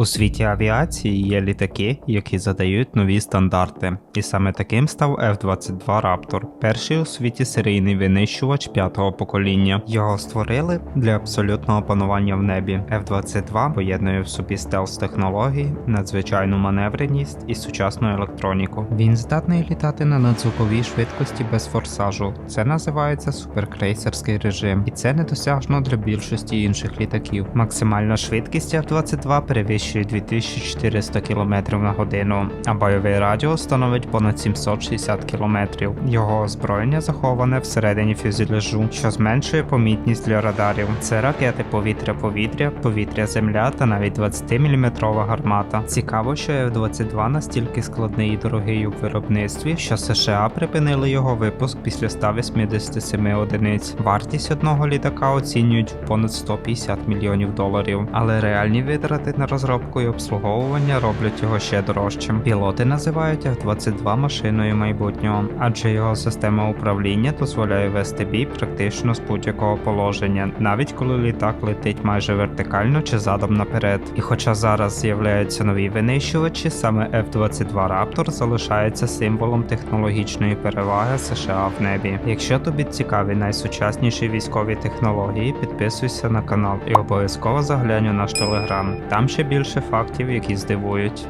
У світі авіації є літаки, які задають нові стандарти, і саме таким став F-22 Raptor, перший у світі серійний винищувач п'ятого покоління. Його створили для абсолютного панування в небі. F-22 поєднує в собі стелс технології, надзвичайну маневреність і сучасну електроніку. Він здатний літати на надзвуковій швидкості без форсажу. Це називається суперкрейсерський режим, і це недосяжно для більшості інших літаків. Максимальна швидкість F-22 перевищує 2400 км на годину, а бойовий радіус становить понад 760 км. Його озброєння заховане всередині фюзеляжу, що зменшує помітність для радарів. Це ракети повітря-повітря, повітря-земля та навіть 20-мм гармата. Цікаво, що F-22 настільки складний і дорогий у виробництві, що США припинили його випуск після 187 одиниць. Вартість одного літака оцінюють в понад 150 мільйонів доларів, але реальні витрати на розробку і обслуговування роблять його ще дорожчим. Пілоти називають F-22 машиною майбутнього, адже його система управління дозволяє вести бій практично з будь-якого положення, навіть коли літак летить майже вертикально чи задом наперед. І хоча зараз з'являються нові винищувачі, саме F-22 Raptor залишається символом технологічної переваги США в небі. Якщо тобі цікаві найсучасніші військові технології, підписуйся на канал і обов'язково заглянь у наш телеграм. Там ще більше фактів, які здивують.